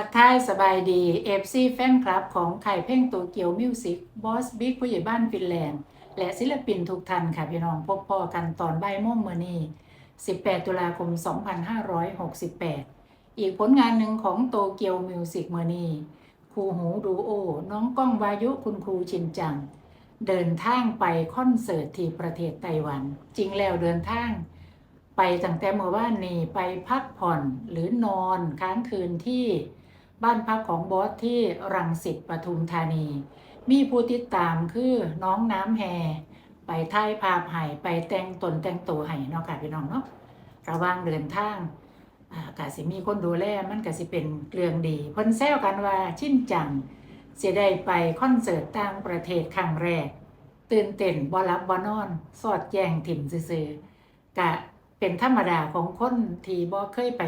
ทักทายสบายดีเอฟซีแฟนคลับของไข่เพ่งโตเกียวมิวสิกบอสบิ๊กผู้ใหญ่บ้านฟินแลนด์และศิลปินทุกท่านค่ะพี่น้องพบพอกันตอนบ่ายโมงเมื่อนี้ 18 ตุลาคม 2568 อีกผลงานหนึ่งของโตเกียวมิวสิกเมื่อนี้ครูหูดูโอ น้องก้องวายุคุณครูชินจัง เดินทางไปคอนเสิร์ตที่ประเทศไต้หวัน จริงแล้วเดินทางไปตั้งแต่เมื่อวานนี้ไปพักผ่อนหรือนอนค้างคืนที่ บ้านพักของบอสที่รังสิตปทุมธานี มีผู้ติดตามคือน้องน้ำแฮไปถ่ายภาพให้ไปแต่งตนแต่งตัวให้เนาะค่ะพี่น้องเนาะระว่างเดินทางอ่ากะสิมีคนดูแลมันก็สิเป็นเรื่องดีเพิ่นแซวกันว่าชินจังเสิได้ไปคอนเสิร์ตต่างประเทศครั้งแรก ตื่นเต้นบ่หลับบ่นอน สอดแจงถิ่มซื่อๆกะเป็นธรรมดาของคนที่บ่เคยไป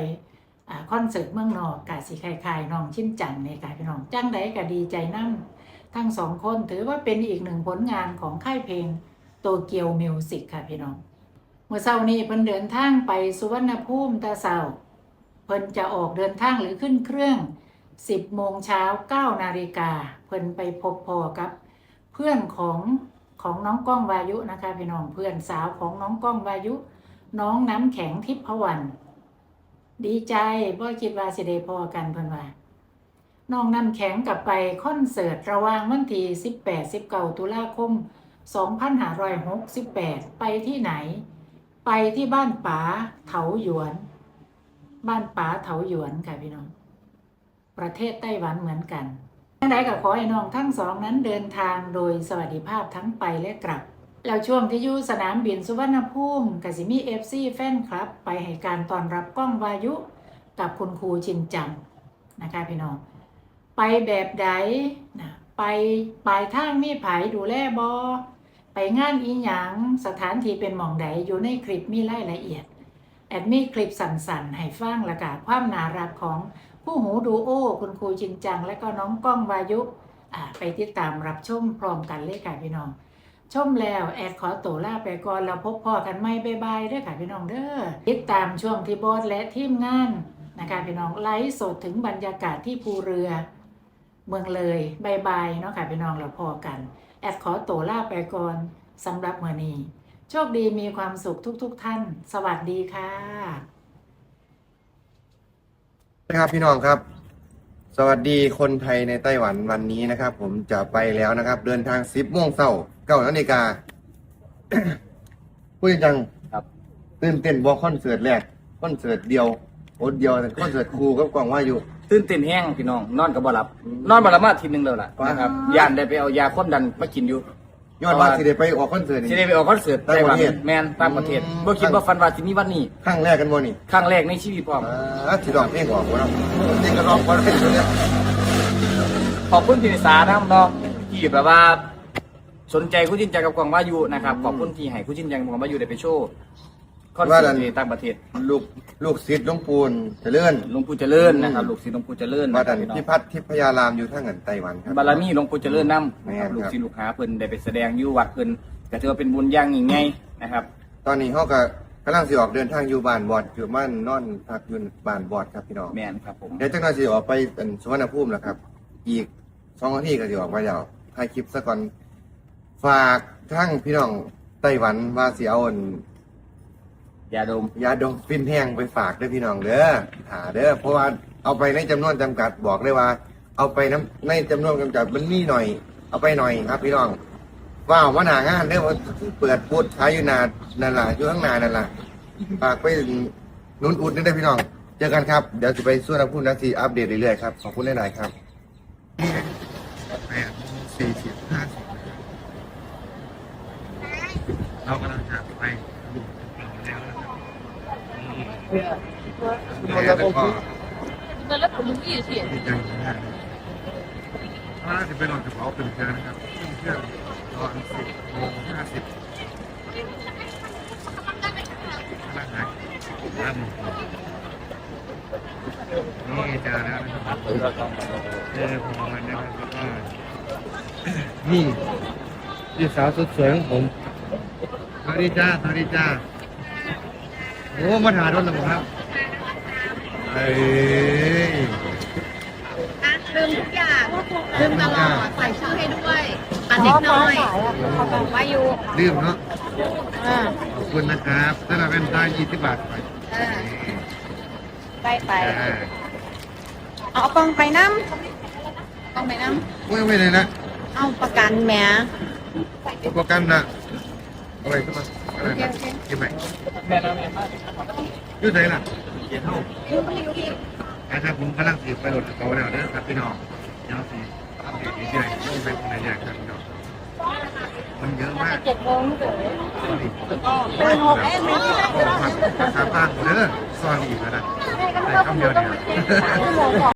คอนเสิร์ตเมืองนอกกะสิคล้ายๆน้องชินจังในกะพี่น้องจังใดก็ดีใจนำทั้งสองคนถือว่าเป็นอีกหนึ่งผลงานของค่ายเพลงโตเกียวมิวสิกค่ะพี่น้อง เมื่อเช้านี้เพิ่นเดินทางไปสุวรรณภูมิตาเสาเพิ่นจะออกเดินทางหรือขึ้นเครื่อง 10โมงเช้า9นาฬิกาเพิ่นไปพบพอกับ เพื่อนของของน้องก้องวายุนะคะพี่น้องเพื่อนสาวของน้องก้องวายุ น้องน้ำแข็งทิพวรรณ ดีใจบ่คิดว่าสิได้พอกันเพิ่นว่าน้องน้ำแข็งกลับไปคอนเสิร์ตระหว่างวันที่18 19ตุลาคม 2568 ไปที่ไหน ไปที่บ้านป๋าเถาหยวน บ้านป๋าเถาหยวนค่ะพี่น้อง ประเทศไต้หวันเหมือนกันทั้งใดก็ขอให้น้องทั้งสองนั้นเดินทางโดยสวัสดิภาพทั้งไปและกลับ แล้วช่วงที่อยู่สนามบินสุวรรณภูมิกสิมีเอฟซีแฟนคลับ ไปให้การต้อนรับกล้องวายุกับคุณครูชินจังนะคะพี่น้อง ไปแบบใดนะไปปลายทางมีไผดูแลบอไปงานอีหยังสถานที่เป็นหม่องใดอยู่ในคลิปมีรายละเอียด แอดมีคลิปสั่นๆ ให้ฟังละกะความน่ารักของผู้หูดูโอคุณครูจินจัง และก็น้องก้องวายุไปติดตามรับชมพร้อมกันเลยค่ะพี่น้อง ชมแล้วแอดขอตัวลาไปก่อนแล้วพบพ่อกันไม่บายบายเด้อค่ะพี่น้องเด้อติดตามช่วงที่บอสและทีมงานนะคะพี่น้องไลฟ์สดถึงบรรยากาศที่ภูเรือ เมืองเลยบายบายเนาะค่ะพี่น้องเราพอกัน แอดขอตัวลาไปก่อนสำหรับเมื่อนี้โชคดีมีความสุขทุกๆทท่าน สวัสดีค่ะนะครับพี่น้องครับ สวัสดีคนไทยในไต้หวันวันนี้นะครับ ผมจะไปแล้วนะครับ เดินทางสิบโมงเช้าเก้านาฬิกา พูดจริงจังครับตื่นเต้นบอกคอนเสิร์ตแรกคอนเสิร์ตเดียวโอดเดียวแต่คอนเสิร์ตครูกับกล่องว่าอยู่ ตื่นเต้นแห้งพี่น้อง นอนกับบ่หลับ นอนบ่หลับมาอาทีนึงแล้วล่ะว้าวนะครับย่านได้ไปเอายาความดันมากินอยู่ ยอดว่าสิได้ไปออกคอนเสิร์ตสินี่ได้ไปออกคอนเสิร์ตต่างประเทศไต้หวันแมนต่างประเทศอืม บ่คิดว่าฟันว่าสิมีวันนี้ครั้งแรกกันบ่นี่ครั้งแรกในชีวิตพร้อม อ่าสิร้องเพลงออกบ่เนาะเพลงก็ร้องบ่ได้เลยขอบคุณพี่นิสานะครับน้องที่แบบว่า สนใจคู่จินจังกับกวางวายุนะครับขอบคุณที่ให้คู่จินจังกับกวางวายุได้ไปโชว์ คอนเสิร์ตที่ต่างประเทศลูกลูกศิษย์หลวงปู่เจริญหลวงปู่เจริญนะครับลูกศิษย์หลวงปู่เจริญวัดอันพี่น้องพิพัฒน์ทิพยารามอยู่ทางอันไต้หวันครับบารมีหลวงปู่เจริญนำแม่นนะคครัรับบลูกศิษย์ลูกหาเพิ่นได้ไปแสดงอยู่วัดเพิ่นก็ถือว่าเป็นบุญอย่างยิ่งใหญ่นะครับ ตอนนี้เขาก็กำลังสิออกเดินทางอยู่บ้านบอดอยู่บ้านนอนพักอยู่บ้านบอดครับพี่น้องแม่นครับผมเดี๋ยวจังหวะสิออกไปเป็นสุวรรณภูมิแล้วครับ อีกสองนาทีก็สิออกไปแล้วถ่ายคลิปซะก่อนฝากทั้งพี่น้องไต้หวันว่าสิเอาอัน ยาดม ยาดมฟินแห้งไปฝากด้อพี่น้องเด้อหาเด้อเพราะว่าเอาไปในจำนวนจำกัดบอกเลยว่า เอาไปน้ำในจำนวนจำกัดมันมีหน่อย เอาไปหน่อยครับ พี่น้องว้าวมาหนางานเด้อว่าเปิดพูดขายอยู่นานนั่นล่ะอยู่ข้างหน้านั่นล่ะฝากไปหนุนอุดนี่ได้อพี่น้อง เจอกันครับ เดี๋ยวจะไปส่วนน้ำพุ่นนาทีอัปเดตเรื่อยๆครับขอบคุณหลายๆครับแปดสี่สิบห้าสิบเรากำลังจะไปดูแล้ว ก็มันแล้วผมยี่สิบดีใจมากถ้าจะไปลองกระเป๋าเป็นเพื่อนนะครับช่วงเที่ยงตอนสิบโมงห้าสิบนั่งไหนนั่งนี่เจอแล้วนะครับเจอพอมันนะครับนี่พี่สาวสุดสวยของผมสวัสดีจ้าสวัสดีจ้าโอ้มาถ่ายรถแล้วครับ เอ้ยทุกอย่างลืมตลอดใส่ชื่อให้ด้วยอันเล็กน้อยวายุลืมเนาะอ่าขอบคุณนะครับสำหรับเป็นตา20บาทไปอ่าไปไปอ่าเอากล้องไปน้ำกล้องไปน้โอ้ยไม่เลยนะำเอาประกันแหม โปรแกรมนะเอาไว้ขึ้นมาอะไรนะกินไหมแม่น้ำแม่มากยืดไหนล่ะเย็นเท่านะครับผมกำลังสืบไปโหลดเขาแล้วนะครับพี่น้องเดี๋ยวสิอัปเดตเรื่อยๆที่เป็นคนไหนอยากกับพี่น้องมันเยอะมากเจ็ดโมงเลยเป็นหกเอ็มราคาบ้างเด้อซอยอีกแล้วนะแต่คำเดียวเนี่ย